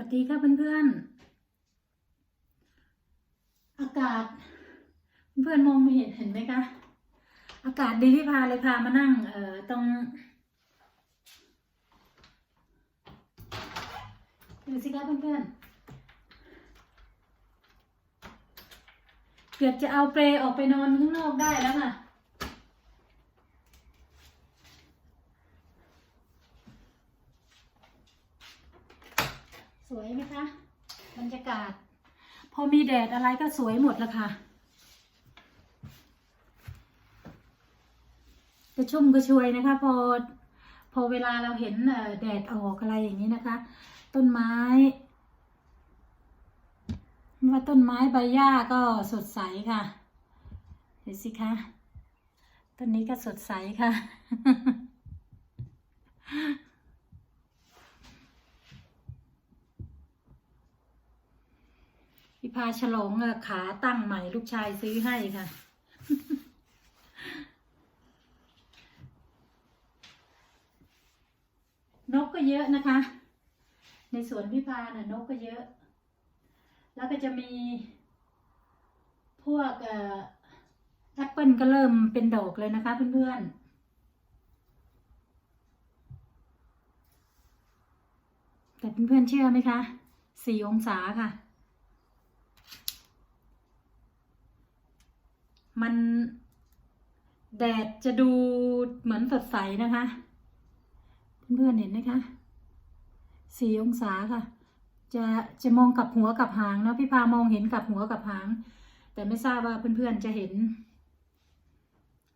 วัสดีค่ะเพื่อนๆ อากาศ เพื่อนๆมองไม่เห็นเห็นไหมคะ อากาศดีที่พาเลยพามานั่ง เอ่อตรงดูสิคะเพื่อนๆ เกือบจะเอาเปลออกไปนอนข้างนอกได้แล้วค่ะ สวยไหมคะ บรรยากาศ พอมีแดดอะไรก็สวยหมดละค่ะกระชุ่มกระชวยนะคะ พอพอเวลาเราเห็นแดดออกอะไรอย่างนี้นะคะ ต้นไม้ไม่ว่าต้นไม้ใบหญ้าก็สดใสค่ะเห็นสิคะต้นนี้ก็สดใสค่ะ พี่พาฉลองอขาตั้งใหม่ลูกชายซื้อให้ค่ะ นกก็เยอะนะคะ ในสวนพี่พาน่ะนกก็เยอะ แล้วก็จะมี พวกแอปเปิลก็เริ่มเป็นดอกเลยนะคะเพื่อนๆแต่เพื่อนๆเชื่อไหมคะสี่องศาค่ะ มันแดดจะดูเหมือนสดใสนะคะ เพื่อนๆเห็นไหมคะสี่องศาค่ะ จะจะมองกับหัวกับหางเนาะพี่พามองเห็นกับหัวกับหาง แต่ไม่ทราบว่าเพื่อนๆจะเห็น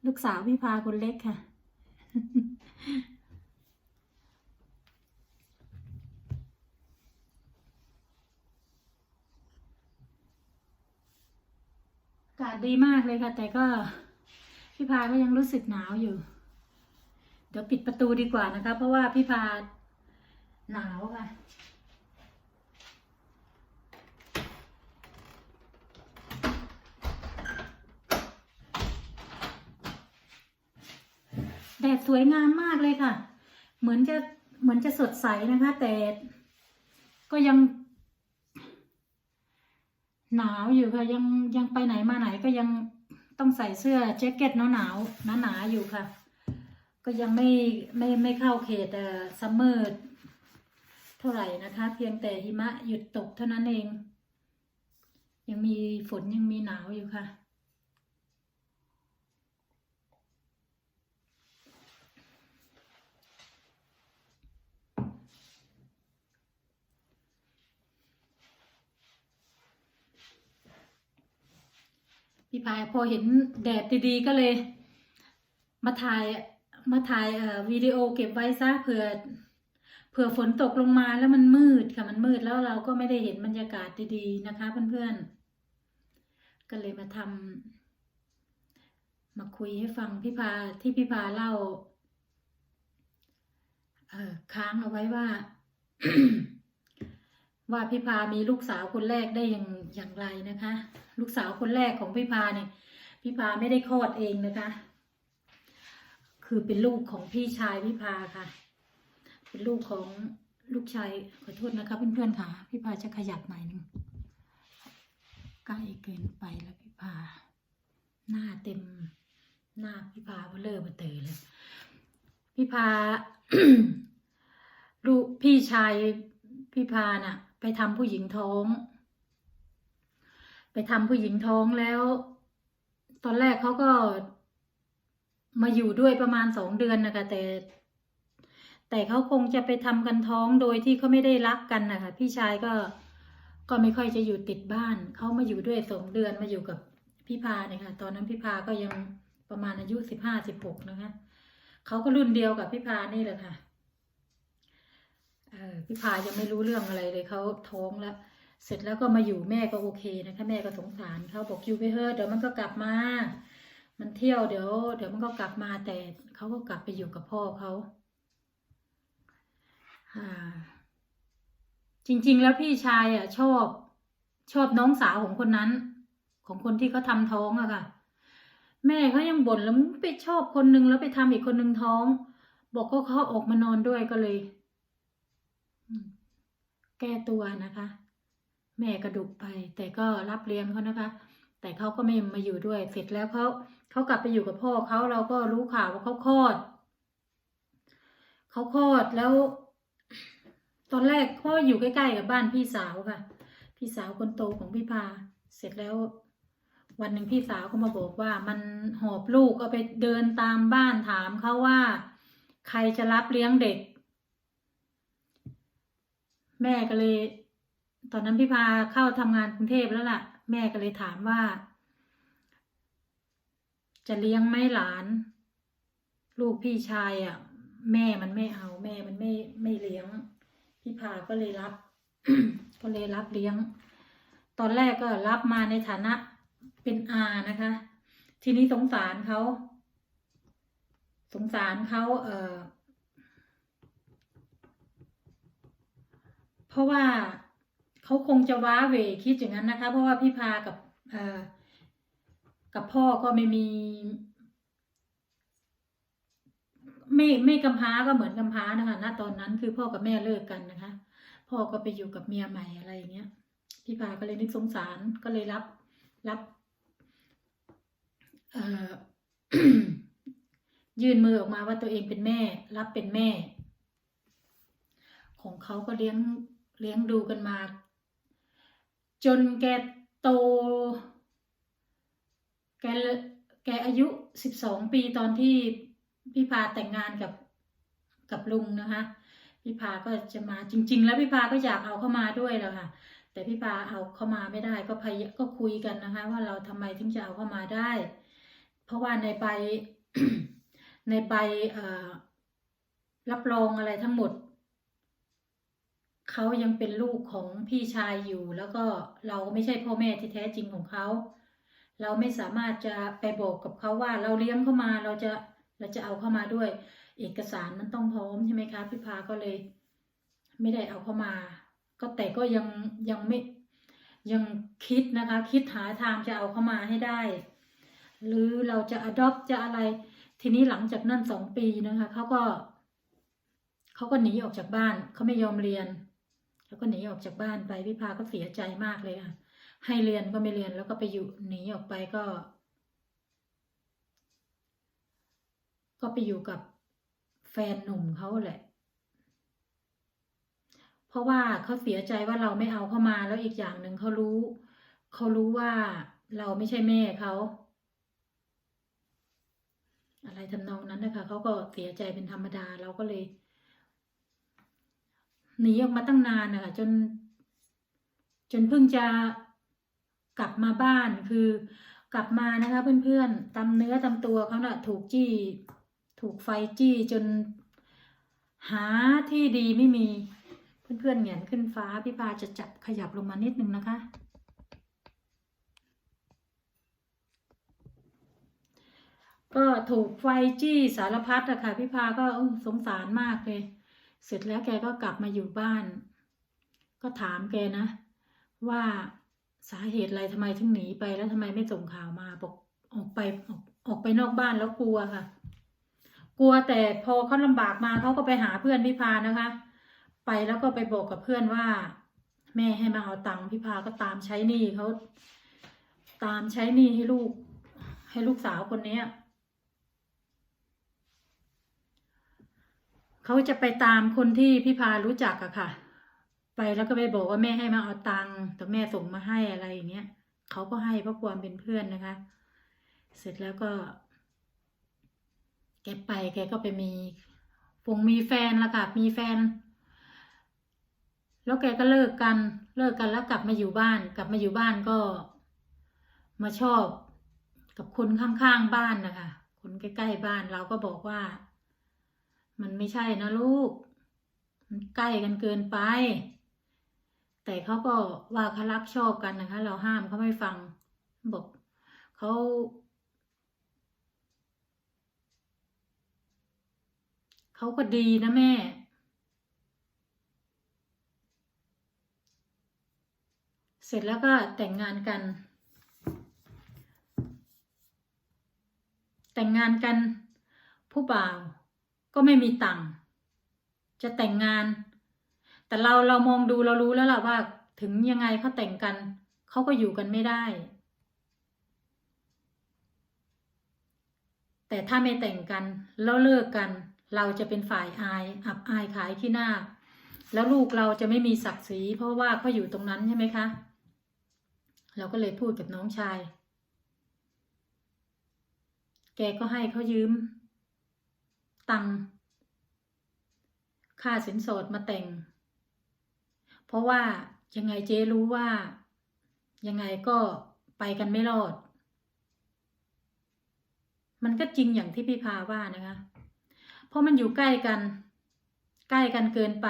ลูกสาวพี่พาคนเล็กค่ะากาศดีมากเลยค่ะ แต่ก็พี่พาก็ยังรู้สึกหนาวอยู่ เดี๋ยวปิดประตูดีกว่านะคะ เพราะว่าพี่พาหนาวค่ะ แดดสวยงามมากเลยค่ะ เหมือนจะเหมือนจะสดใสนะคะ แต่ก็ยัง หนาวอยู่ค่ะยังยังไปไหนมาไหนก็ยังต้องใส่เสื้อแจ็คเก็ตหนาวหนาวหนาหนาอยู่ค่ะ ก็ยังไม่ไม่ไม่เข้าเขตเอ่อซัมเมอร์เท่าไหร่นะคะ เพียงแต่หิมะหยุดตกเท่านั้นเอง ยังมีฝนยังมีหนาวอยู่ค่ะ พี่พายพอเห็นแดดดีๆก็เลย มาถ่ายมาถ่ายเอ่อวิดีโอเก็บไว้ซะเผื่อเผื่อฝนตกลงมาแล้วมันมืดค่ะมันมืดแล้วเราก็ไม่ได้เห็นบรรยากาศดีๆนะคะ เพื่อนๆ ก็เลยมาทำมาคุยให้ฟังพี่พาที่พี่พาเล่า เอ่อค้างเอาไว้ว่า ว่าพี่พามีลูกสาวคนแรกได้อย่างอย่างไรนะคะ ลูกสาวคนแรกของพี่พาเนี่ยพี่พาไม่ได้คลอดเองนะคะ คือเป็นลูกของพี่ชายพี่พาค่ะ เป็นลูกของลูกชายขอโทษนะคะเพื่อนๆค่ะพี่พาจะขยับหน่อยหนึงใกล้เกินไปแล้วพี่พาหน้าเต็มหน้าพี่พาเบลอเบอเตอเลยพี่พาลูกพี่ชายพี่พาน่ะ ไปทำผู้หญิงท้อง ไปทำผู้หญิงท้องแล้ว ตอนแรกเขาก็มาอยู่ด้วยประมาณสองเดือนนะคะแต่ แต่เขาคงจะไปทำกันท้องโดยที่เขาไม่ได้รักกันนะคะพี่ชายก็ก็ไม่ค่อยจะอยู่ติดบ้านเขามาอยู่ด้วยสองเดือนมาอยู่กับพี่พาเนี่ยค่ะตอนนั้นพี่พาก็ยังประมาณอายุสิบห้าสิบหกนะคะเขาก็รุ่นเดียวกับพี่พานี่แหละค่ะ พี่พายังไม่รู้เรื่องอะไรเลยเขาท้องแล้ว เสร็จแล้วก็มาอยู่แม่ก็โอเคนะคะแม่ก็สงสารเขาบอกอยู่ไปเถอะเดี๋ยวมันก็กลับมา มันเที่ยวเดี๋ยว เดี๋ยวมันก็กลับมาแต่เขาก็กลับไปอยู่กับพ่อเขาจริง ๆ แล้วพี่ชายอะ ชอบชอบน้องสาวของคนนั้น ของคนที่เขาทำท้องอะค่ะ แม่เขายังบ่นแล้วมึงไปชอบคนนึงแล้วไปทำอีกคนนึงท้อง บอกก็เขาออกมานอนด้วยก็เลย แก้ตัวนะคะ แม่กระดุกไป แต่ก็รับเลี้ยงเขานะคะ แต่เขาก็ไม่มาอยู่ด้วย เสร็จแล้วเขาเขากลับไปอยู่กับพ่อเขาเราก็รู้ข่าวว่าเขาคลอดเขาคลอดแล้ว ตอนแรกพ่ออยู่ใกล้ๆกับบ้านพี่สาวค่ะ พี่สาวคนโตของพี่พา เสร็จแล้ว วันหนึ่งพี่สาวก็มาบอกว่า มันหอบลูกเอาไปเดินตามบ้านถามเขาว่า ใครจะรับเลี้ยงเด็ก แม่ก็เลย ตอนนั้นพี่พาเข้าทำงานกรุงเทพแล้วล่ะ แม่ก็เลยถามว่า จะเลี้ยงไหมหลาน ลูกพี่ชายอะ แม่มันไม่เอาแม่มันไม่ไม่เลี้ยง พี่พาก็เลยรับ ก็เลยรับเลี้ยง ตอนแรกก็รับมาในฐานะเป็นอานะคะ ทีนี้สงสารเขาสงสารเขาเออ เพราะว่าเขาคงจะว้าเหวคิดอย่างนั้นนะคะ เพราะว่าพี่พากับกับพ่อก็ไม่มี ไม่ไม่กำพร้าก็เหมือนกำพร้านะคะณตอนนั้นคือพ่อกับแม่เลิกกันนะคะ พ่อก็ไปอยู่กับเมียใหม่อะไรอย่างเงี้ยพี่พาก็เลยนึกสงสารก็เลยรับรับเอ่อยื่นมือออกมาว่าตัวเองเป็นแม่ รับเป็นแม่ ของเขาก็เลี้ยง เลี้ยงดูกันมา จนแกโต แกแกอายุสิบสองปีตอนที่พี่พาแต่งงานกับกับลุงนะคะพี่พาก็จะมาจริง ๆ แล้วพี่พาก็อยากเอาเข้ามาด้วยแหล้วค่ะ แต่พี่พาเอาเข้ามาไม่ได้ก็พยก็คุยกันนะคะ ว่าเราทำไมถึงจะเอาเข้ามาได้ เพราะว่าในใบในใบรับรองอะไรทั้งหมด เขายังเป็นลูกของพี่ชายอยู่ แล้วก็เราไม่ใช่พ่อแม่ที่แท้จริงของเขา เราไม่สามารถจะไปบอกกับเขาว่าเราเลี้ยงเข้ามาเราจะเราจะเอาเข้ามาด้วย เอกสารมันต้องพร้อมใช่ไหมคะพี่พาก็เลย ไม่ได้เอาเข้ามา ก็แต่ก็ยังยังไม่ยังคิดนะคะ คิดหาทางจะเอาเข้ามาให้ได้ หรือเราจะ adopt จะอะไร ทีนี้หลังจากนั้นสองปีนะคะเขาก็เขาก็หนีออกจากบ้านเขาไม่ยอมเรียน เขาก็หนีออกจากบ้านไปพี่พาก็เสียใจมากเลยค่ะให้เรียนก็ไม่เรียนแล้วก็ไปอยู่หนีออกไปก็ ก็ไปอยู่กับแฟนหนุ่มเขาแหละ เพราะว่าเขาเสียใจว่าเราไม่เอาเข้ามาแล้วอีกอย่างหนึ่งเขารู้เขารู้ว่าเราไม่ใช่แม่เขาอะไรทำนองนั้นนะคะเขาก็เสียใจเป็นธรรมดาเราก็เลย หนีออกมาตั้งนานนะคะจน จนเพิ่งจะกลับมาบ้านคือกลับมานะคะ เพื่อนๆตำเนื้อตำตัวเขาเน่ะถูกจี้ ถูกไฟจี้จนหาที่ดีไม่มี เพื่อนๆเหงียนขึ้นฟ้าพี่ปาจะจับขยับลงมานิดนึงนะคะ ก็ถูกไฟจี้สารพัดอะค่ะพี่พาก็สงสารมากเลย เสร็จแล้วแกก็กลับมาอยู่บ้าน ก็ถามแกนะ ว่าสาเหตุอะไรทำไมถึงหนีไปแล้วทำไมไม่ส่งข่าวมาบอกออกไปออกออกไปนอกบ้านแล้วกลัวค่ะ กลัวแต่พอเขาลำบากมาเขาก็ไปหาเพื่อนพี่พานะคะ ไปแล้วก็ไปบอกกับเพื่อนว่า แม่ให้มาเอาตังค์พี่พาก็ตามใช้หนี้เขาตามใช้หนี้ให้ลูก ให้ลูกสาวคนนี้ เขาจะไปตามคนที่พี่พารู้จักอะค่ะ ไปแล้วก็ไปบอกว่าแม่ให้มาเอาตังค์แต่แม่ส่งมาให้อะไรอย่างเงี้ยเขาก็ให้เพราะความเป็นเพื่อนนะคะ เสร็จแล้วก็ แกไปแกก็ไปมีฟงมีแฟนละค่ะ มีแฟน แล้วแกก็เลิกกันเลิกกันแล้วกลับมาอยู่บ้าน กลับมาอยู่บ้านก็ มาชอบกับคนข้างๆบ้านนะคะคนใกล้ๆบ้านเราก็บอกว่า มันไม่ใช่นะลูก มันใกล้กันเกินไป แต่เขาก็ว่าเขารักชอบกันนะคะ เราห้ามเขาไม่ฟัง บอกเขาเขาก็ดีนะแม่ เสร็จแล้วก็แต่งงานกัน แต่งงานกันผู้บ่าว ก็ไม่มีตังค์จะแต่งงาน แต่เราเรามองดูเรารู้แล้วล่ะว่า ถึงยังไงเขาแต่งกันเขาก็อยู่กันไม่ได้ แต่ถ้าไม่แต่งกันแล้วเลิกกัน เราจะเป็นฝ่ายอาย อับอายขายขี้หน้า แล้วลูกเราจะไม่มีศักดิ์ศรีเพราะว่าเขาอยู่ตรงนั้นใช่ไหมคะ เราก็เลยพูดกับน้องชาย แกก็ให้เขายืม ตังค่าสินสอดมาแต่ง เพราะว่ายังไงเจ๊รู้ว่า ยังไงก็ไปกันไม่รอด มันก็จริงอย่างที่พี่พาว่านะคะ เพราะมันอยู่ใกล้กัน ใกล้กันเกินไป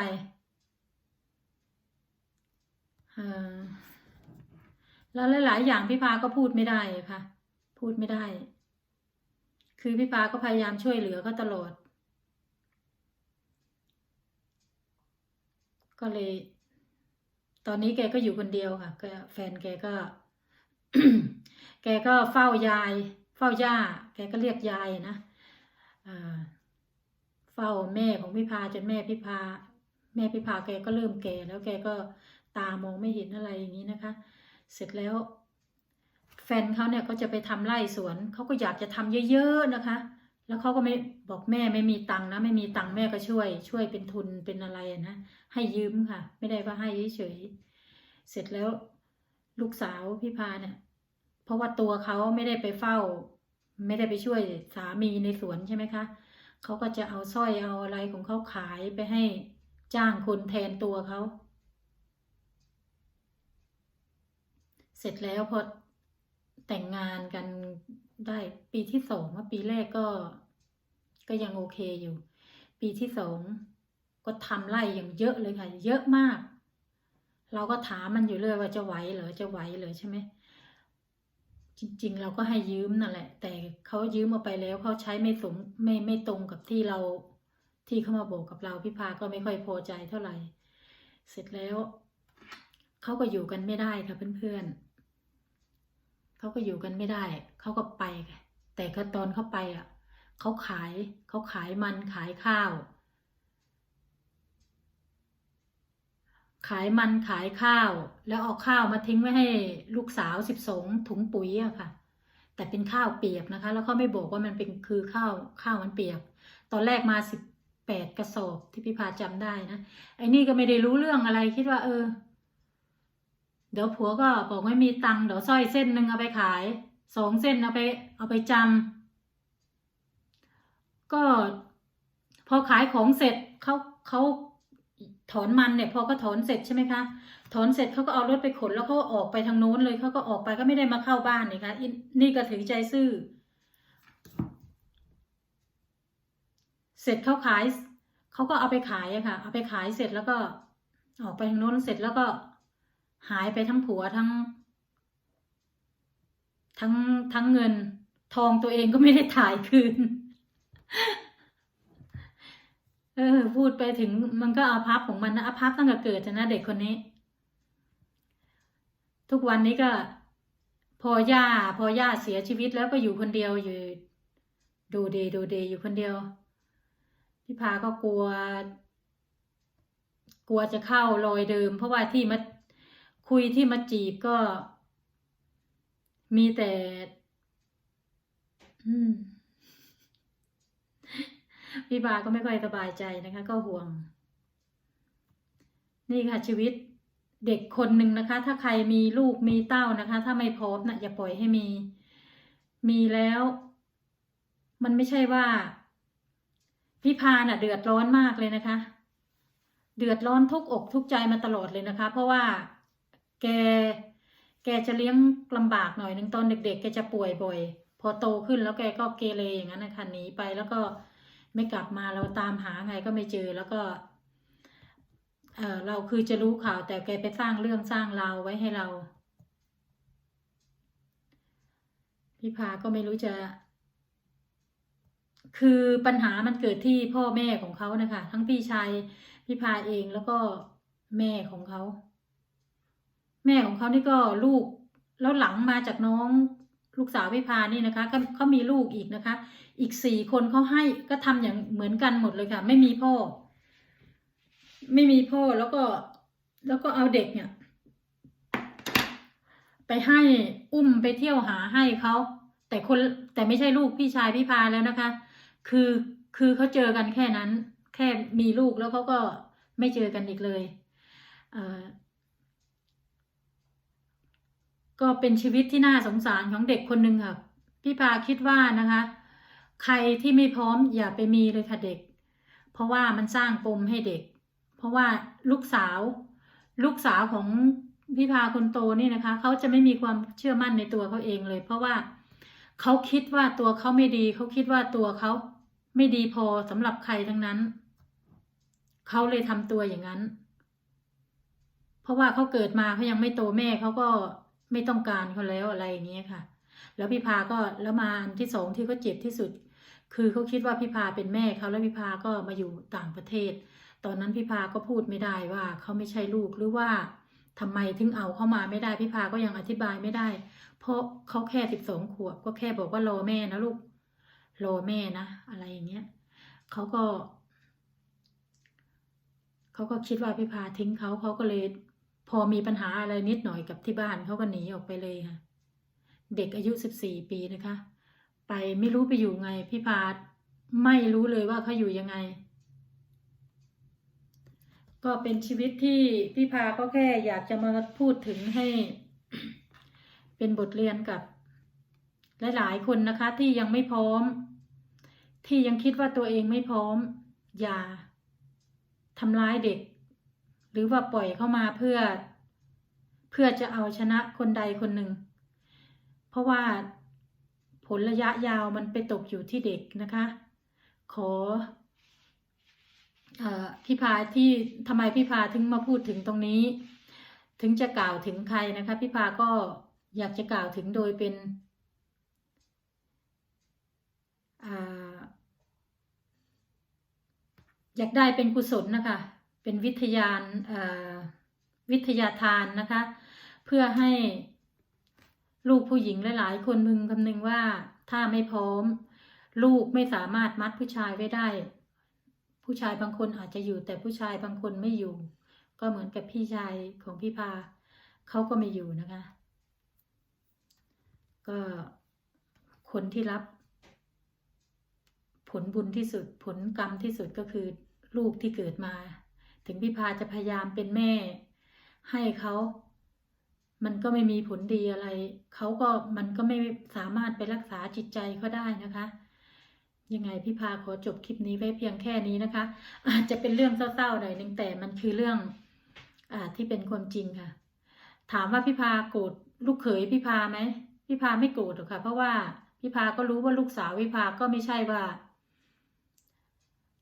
แล้วหลาย ๆ อย่างพี่พาก็พูดไม่ได้ค่ะ พูดไม่ได้ คือพี่พาก็พยายามช่วยเหลือเขาตลอด ก็เลย ตอนนี้แกก็อยู่คนเดียวค่ะก็แฟนแกก็ แกก็เฝ้ายาย เฝ้าย่า แกก็เรียกยายนะเฝ้าแม่ของพี่พาจนแม่พี่พาแม่พี่พาแกก็เริ่มแก่แล้วแกก็ตามองไม่เห็นอะไรอย่างนี้นะคะ เสร็จแล้ว แฟนเขาเนี่ยก็จะไปทำไร่สวนเขาก็อยากจะทำเยอะ ๆ นะคะ แล้วเขาก็ไม่บอกแม่ไม่มีตังค์นะ ไม่มีตังค์แม่ก็ช่วย ช่วยเป็นทุนเป็นอะไรนะให้ยืมค่ะ ไม่ได้ว่าให้เฉยๆเสร็จแล้วลูกสาวพี่พาเนี่ยเพราะว่าตัวเขาไม่ได้ไปเฝ้า ไม่ได้ไปช่วยสามีในสวนใช่ไหมคะเขาก็จะเอาสร้อยเอาอะไรของเขาขายไปให้จ้างคนแทนตัวเขาเสร็จแล้วพอแต่งงานกันได้ปีที่สองว่าปีแรกก็ ก็ยังโอเคอยู่ ปีที่สองก็ทำไร่อย่างเยอะเลยค่ะ เยอะมาก เราก็ถามมันอยู่เรื่อยว่าจะไหวเหรอจะไหวเหรอใช่ไหมจริง ๆ เราก็ให้ยืมนั่นแหละ แต่เขายืมเอาไปแล้วเขาใช้ไม่สมไม่ไม่ตรงกับที่เราที่เขามาบอกกับเราพี่พาก็ไม่ค่อยพอใจเท่าไหร่ เสร็จแล้วเขาก็อยู่กันไม่ได้ค่ะเพื่อนๆเขาก็อยู่กันไม่ได้เขาก็ไปค่ะแต่ก็ตอนเขาไปอะ เขาขายเขาขายมันขายข้าว ขายมันขายข้าว แล้วเอาข้าวมาทิ้งไว้ให้ลูกสาวสิบสองถุงปุ๋ยอะค่ะ แต่เป็นข้าวเปียกนะคะ แล้วเขาไม่บอกว่ามันเป็นคือข้าวข้าวมันเปียก ตอนแรกมาสิบแปดกระสอบที่พี่พาจำได้นะไอ้นี่ก็ไม่ได้รู้เรื่องอะไรคิดว่า เออ เดี๋ยวผัวก็บอกไม่มีตังค์เดี๋ยวสร้อยเส้นหนึ่งเอาไปขายสองเส้นเอาไปเอาไปจำ ก็พอขายของเสร็จเขาเขาถอนมันเนี่ย พอก็ถอนเสร็จใช่ไหมคะ ถอนเสร็จเขาก็เอารถไปขนแล้วเขาก็ออกไปทางโน้นเลยเขาก็ออกไปก็ไม่ได้มาเข้าบ้านนี่คะนนี่ก็ถือใจซื่อ เสร็จเขาขายเขาก็เอาไปขายอะค่ะ เอาไปขายเสร็จแล้วก็ออกไปทางโน้นเสร็จแล้วก็หายไปทั้งผัวทั้ง ทั้งทั้งเงิน ทองตัวเองก็ไม่ได้ถ่ายคืน เออ พูดไปถึงมันก็อาภัพของมันนะอาภัพตั้งแต่เกิดนะเด็กคนนี้ ทุกวันนี้ก็ พอย่า พอย่าเสียชีวิตแล้วก็อยู่คนเดียวอยู่ ดูเดดูเดอยู่คนเดียวพี่พาก็กลัว กลัวจะเข้ารอยเดิม เพราะว่าที่มาคุยที่มาจีบก็ มีแต่ อืม พี่บาก็ไม่ค่อยสบายใจนะคะ ก็ห่วง นี่ค่ะชีวิตเด็กคนหนึ่งนะคะ ถ้าใครมีลูกมีเต้านะคะ ถ้าไม่พร้อมนะอย่าปล่อยให้มี มีแล้ว มันไม่ใช่ว่า พี่พาน่ะ เดือดร้อนมากเลยนะคะ เดือดร้อนทุกอกทุกใจมาตลอดเลยนะคะ เพราะว่าแก แกจะเลี้ยงลำบากหน่อยหนึ่งตอนเด็ก ๆ แกจะป่วยบ่อย พอโตขึ้นแล้วแกก็เกเรอย่างนั้นนะคะหนีไปแล้วก็ ไม่กลับมาเราตามหาไงก็ไม่เจอแล้วก็เออเราคือจะรู้ข่าวแต่แกไปสร้างเรื่องสร้างราวไว้ให้เรา พี่พาก็ไม่รู้จะ คือปัญหามันเกิดที่พ่อแม่ของเขานะคะ ทั้งพี่ชายพี่พาเองแล้วก็แม่ของเขา แม่ของเขานี่ก็ลูก แล้วหลังมาจากน้อง ลูกสาวพี่พานี่นะคะก็เขามีลูกอีกนะคะ อีกสี่คนเขาให้ก็ทำอย่างเหมือนกันหมดเลยค่ะ ไม่มีพ่อ ไม่มีพ่อแล้วก็ แล้วก็เอาเด็กเนี่ย ไปให้อุ้มไปเที่ยวหาให้เขาแต่คนแต่ไม่ใช่ลูกพี่ชายพี่พาแล้วนะคะ คือคือเขาเจอกันแค่นั้น แค่มีลูกแล้วเขาก็ไม่เจอกันอีกเลย เอ่อ ก็เป็นชีวิตที่น่าสงสารของเด็กคนหนึ่งค่ะพี่พาคิดว่านะคะ ใครที่ไม่พร้อมอย่าไปมีเลยค่ะเด็ก เพราะว่ามันสร้างปมให้เด็ก เพราะว่าลูกสาว ลูกสาวของพี่พาคนโตนี่นะคะเขาจะไม่มีความเชื่อมั่นในตัวเขาเองเลย เพราะว่าเขาคิดว่าตัวเขาไม่ดีเขาคิดว่าตัวเขาไม่ดีพอสำหรับใครทั้งนั้นเขาเลยทำตัวอย่างนั้น เพราะว่าเขาเกิดมาเขายังไม่โตแม่เขาก็ ไม่ต้องการเขาแล้วอะไรอย่างเงี้ยค่ะ แล้วพี่พาก็แล้วมาอันที่สองที่เขาเจ็บที่สุด คือเขาคิดว่าพี่พาเป็นแม่เขาแล้วพี่พาก็มาอยู่ต่างประเทศ ตอนนั้นพี่พาก็พูดไม่ได้ว่าเขาไม่ใช่ลูกหรือว่าทำไมถึงเอาเข้ามาไม่ได้พี่พาก็ยังอธิบายไม่ได้ เพราะเขาแค่สิบสองขวบ ก็แค่บอกว่ารอแม่นะลูกรอแม่นะอะไรอย่างเงี้ยเขาก็เขาก็คิดว่าพี่พาทิ้งเขาเขาก็เลย พอมีปัญหาอะไรนิดหน่อยกับที่บ้านเขาก็หนีออกไปเลยค่ะ เด็กอายุสิบสี่ปีนะคะ ไปไม่รู้ไปอยู่ไงพี่พาไม่รู้เลยว่าเขาอยู่ยังไง ก็เป็นชีวิตที่พี่พาก็แค่อยากจะมาพูดถึงให้ เป็นบทเรียนกับ หลายๆคนนะคะ ที่ยังไม่พร้อม ที่ยังคิดว่าตัวเองไม่พร้อม อย่าทำร้ายเด็ก หรือว่าปล่อยเข้ามาเพื่อ เพื่อจะเอาชนะคนใดคนหนึ่ง เพราะว่าผลระยะยาวมันไปตกอยู่ที่เด็กนะคะ ขออพี่พาที่ทำไมพี่พาถึงมาพูดถึงตรงนี้ ถึงจะกล่าวถึงใครนะคะพี่พาก็อยากจะกล่าวถึงโดยเป็นออยากได้เป็นกุศลนะคะ เป็นวิทยานวิทยาทานนะคะ เพื่อให้ลูกผู้หญิงหลายๆ คนพึงคำนึงว่าถ้าไม่พร้อม ลูกไม่สามารถมัดผู้ชายไว้ได้ ผู้ชายบางคนอาจจะอยู่ แต่ผู้ชายบางคนไม่อยู่ ก็เหมือนกับพี่ชายของพี่พาเขาก็ไม่อยู่นะคะ ก็คนที่รับ ผลบุญที่สุดผลกรรมที่สุดก็คือลูกที่เกิดมา ถึงพี่พาจะพยายามเป็นแม่ ให้เขามันก็ไม่มีผลดีอะไร เขาก็มันก็ไม่สามารถไปรักษาจิตใจเขาได้นะคะ ยังไงพี่พาขอจบคลิปนี้ไว้เพียงแค่นี้นะคะ อาจจะเป็นเรื่องเศร้าๆหน่อยนึงแต่มันคือเรื่องอ่าที่เป็นความจริงค่ะ ถามว่าพี่พาโกรธลูกเขยพี่พาไหมพี่พาไม่โกรธหรอกค่ะ เพราะว่าพี่พาก็รู้ว่าลูกสาวพี่พาก็ไม่ใช่ว่า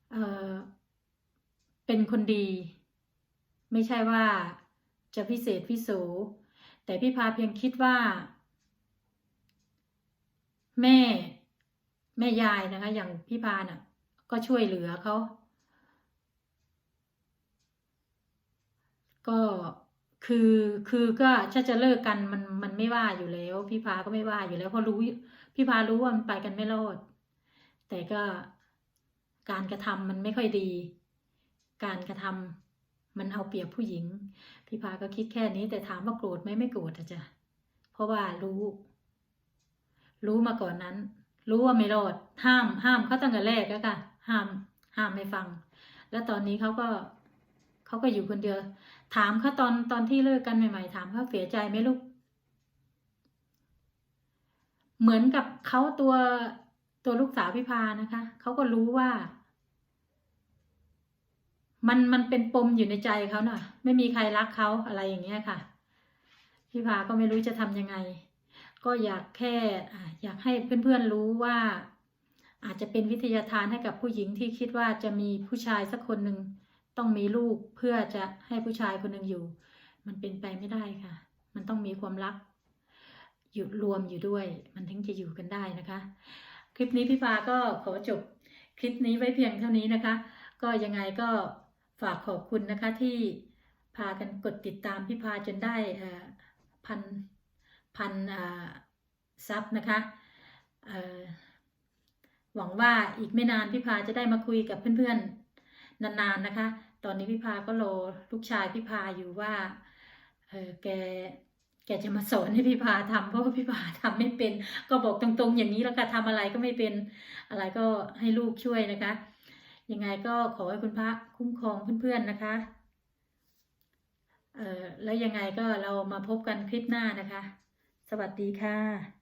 เออ เป็นคนดี ไม่ใช่ว่าจะพิเศษพิโสแต่พี่พาเพียงคิดว่า แม่แม่ยายนะคะ อย่างพี่พาน่ะ ก็ช่วยเหลือเขาก็คือคือก็ถ้าจะเลิกกันมันมันไม่ว่าอยู่แล้ว พี่พาก็ไม่ว่าอยู่แล้วเพราะรู้ พี่พารู้ว่ามันไปกันไม่รอดแต่ก็การกระทำมันไม่ค่อยดี การกระทำมันเอาเปรียบผู้หญิง พี่พาก็คิดแค่นี้แต่ถามว่าโกรธไหมไม่โกรธอะจ้ะเพราะว่ารู้ รู้มาก่อนนั้น รู้ว่าไม่รอด ห้าม ห้ามเขาตั้งแต่แรกแล้วค่ะ ห้าม ห้ามไม่ฟัง แล้วตอนนี้เขาก็เขาก็อยู่คนเดียว ถามเขาตอนตอนที่เลิกกันใหม่ๆ ถามเขาเสียใจไหมลูก เหมือนกับเขาตัวตัวลูกสาวพี่พานะคะเขาก็รู้ว่า มันมันเป็นปมอยู่ในใจเขาหน่อยไม่มีใครรักเขาอะไรอย่างเงี้ยค่ะ พี่พาก็ไม่รู้จะทำยังไง ก็อยากแค่อะอยากให้เพื่อนๆรู้ว่า อาจจะเป็นวิทยาทานให้กับผู้หญิงที่คิดว่าจะมีผู้ชายสักคนหนึ่งต้องมีลูกเพื่อจะให้ผู้ชายคนหนึ่งอยู่ มันเป็นไปไม่ได้ค่ะ มันต้องมีความรักอยู่รวมอยู่ด้วย มันถึงจะอยู่กันได้นะคะ คลิปนี้พี่พาก็ขอจบคลิปนี้ไว้เพียงเท่านี้นะคะ ก็ยังไงก็ ฝากขอบคุณนะคะที่พากันกดติดตามพี่พาจนได้พันพันซับนะคะหวังว่าอีกไม่นานพี่พาจะได้มาคุยกับเพื่อนๆ นานๆนะคะ ตอนนี้พี่พาก็รอลูกชายพี่พาอยู่ว่าเออแกแกจะมาสอนให้พี่พาทำเพราะว่าพี่พาทำไม่เป็น ก็บอกตรงๆ อย่างนี้แล้วก็ทำอะไรก็ไม่เป็นอะไรก็ให้ลูกช่วยนะคะ ยังไงก็ขอให้คุณพระคุ้มครองเพื่อนๆนะคะเออแล้วยังไงก็เรามาพบกันคลิปหน้านะคะ สวัสดีค่ะ